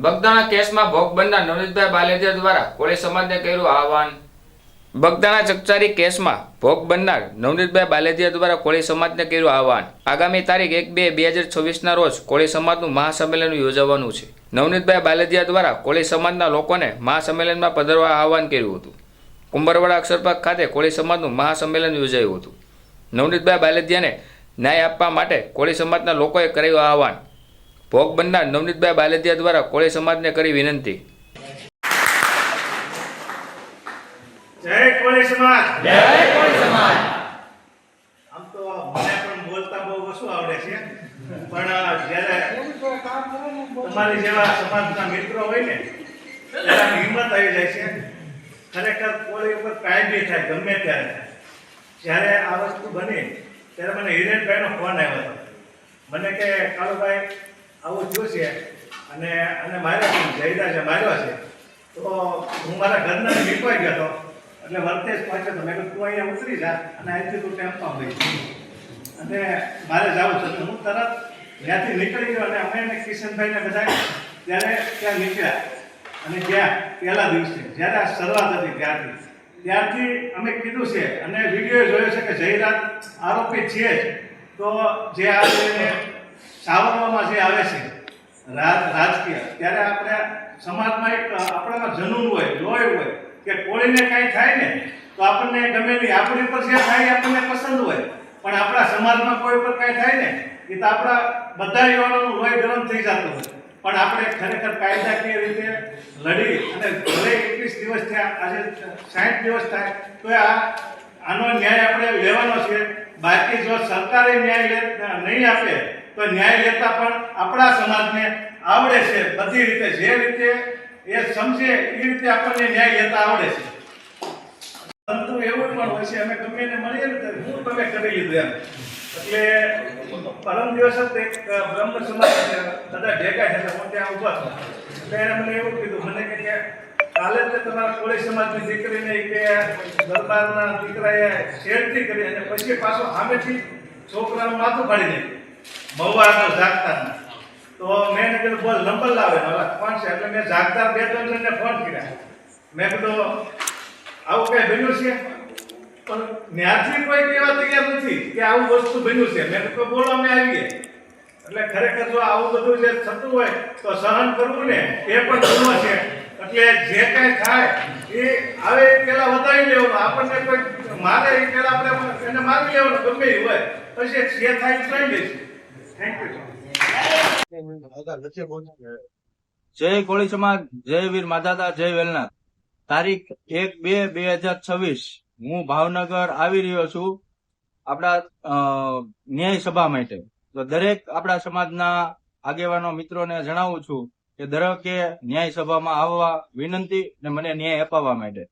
બગદાણા કેસમાં ભોગ બનનાર નવનીતભાઈ બાલેદિયા દ્વારા કોળી સમાજને કર્યું આહવાન. બગદાણા ચકચારી કેસમાં ભોગ બનનાર નવનીતભાઈ બાલેદિયા દ્વારા કોળી સમાજને કર્યું આહવાન. આગામી તારીખ એક બે બે હજાર છવ્વીસના રોજ કોળી સમાજનું મહાસંમેલન યોજાવાનું છે. નવનીતભાઈ બાલેદિયા દ્વારા કોળી સમાજના લોકોને મહાસંમેલનમાં પધારવા આહવાન કર્યું હતું. કુંભરવાડા અક્ષરપાક ખાતે કોળી સમાજનું મહાસંમેલન યોજાયું હતું. નવનીતભાઈ બાલેદિયાને ન્યાય આપવા માટે કોળી સમાજના લોકોએ કર્યું આહવાન. ભોગ બનનાર નવનીતભાઈ બાલેદિયા દ્વારા કોળી સમાજને કરી વિનંતી. જય કોળી સમાજ. જય કોળી સમાજ. આમ તો મને પણ બોલતા બહુ ઓછું આવડે છે. પણ જ્યારે તમારી જેવા સમાજના મિત્રો હોય ને ત્યારે હિંમત આવી જાય છે. ખરેખર કોળી ઉપર કાંઈ બી થાય ગમે ત્યારે જ્યારે આ વસ્તુ બની ત્યારે મને હિરેનભાઈનો ફોન આવ્યો હતો. મને કે કાળુભાઈ આવું થયું છે અને અને માર્યા છે જયદા છે માર્યો છે. તો હું મારા ઘરના નીકળી ગયો હતો. એટલે વર્તેજ પહોંચ્યો તો મેં કીધું, તું અહીંયા ઉતરી જા અને અહીંથી તું ટેમ્પમાં ગઈ અને મારે જવું છે. તો હું તરત ત્યાંથી નીકળી ગયો અને અમે અને કિશનભાઈને બધા ત્યારે ત્યાં નીકળ્યા. અને ગયા પહેલા દિવસે, જ્યારે આ શરૂઆત હતી ત્યારથી. ત્યારથી અમે કીધું છે અને વીડિયો જોયો છે કે જયરાત આરોપી છે જ. તો જે આ સાવરવામાં જે આવે છે, રાજ, રાજકીય, ત્યારે આપણે સમાજમાં એક, આપણામાં જનૂન હોય લોય હોય, કે કોળીને કાંઈ થાય ને, તો આપણને ગમે નહીં આપણી પર જે થાય આપણને પસંદ હોય. પણ આપણા સમાજમાં કોઈ પર કાંઈ થાય ને, એ તો આપણા બધા યુવાનોનું લોહી ગરમ થઈ જતું હોય. પણ આપણે ખરેખર કાયદાકીય રીતે લડી અને ભલે એકવીસ દિવસ થયા, આજે સાઠ દિવસ થાય, તો આ, આનો ન્યાય આપણે લેવાનો છે. બાકી જો સરકારે ન્યાય નહીં આપે, તો ન્યાય લેતા પણ આપણા સમાજને આવડે છે બધી રીતે. જે રીતે એ સમજે, એ રીતે આપણને ન્યાય લેતા આવડે છે. પરંતુ એવું પણ હોય છે, અમે ગમે એને મળીએ ને હું તમે કરી લીધું એમ. એટલે પરમ દિવસ જ એક બ્રહ્મ સમાજ બધા ભેગા થયા હું ત્યાં ઊભા હતો એટલે એને મને એવું કીધું, મને કે કે કાલે તે તમારા કોળી સમાજની દીકરીને કે દરબારના દીકરાએ શેરથી કરી અને પછી પાછો સામેથી છોકરાનું માથું પાડી નાખ્યું. મહુવાનો જાગતા તો મેં કીધું, બોલ, નંબર લાવે. કોણ છે. એટલે મેં જાગતા બે ત્રણ ફોન કર્યા. મેં કીધું, આવું કઈ બન્યું છે? પણ ત્યાંથી કોઈ કહેવા તૈયાર નથી કે આવું વસ્તુ બન્યું છે. મેં કીધું, બોલો, અમે આવીએ. એટલે ખરેખર જો આવું બધું જે થતું હોય, તો સહન કરવું ને, એ પણ ગુનો છે. એટલે જે કઈ થાય, એ આવે પેલા વધારી લેવાનું. આપણને કોઈ મારે પેલા આપણે એને મારી લેવાનું, ગમે એ હોય. પછી જે થાય એ કરી લઈશું થેન્ક યુ જય કોળી સમાજ, જય વીર માધાતા, જય વેલનાથ. તારીખ એક બે બે હજાર છવ્વીસ, હું ભાવનગર આવી રહ્યો છું આપણા ન્યાય સભા માટે. તો દરેક આપણા સમાજના આગેવાનો મિત્રોને જણાવું છું કે ધારો કે ન્યાય સભામાં આવવા વિનંતી ને મને ન્યાય અપાવવા માટે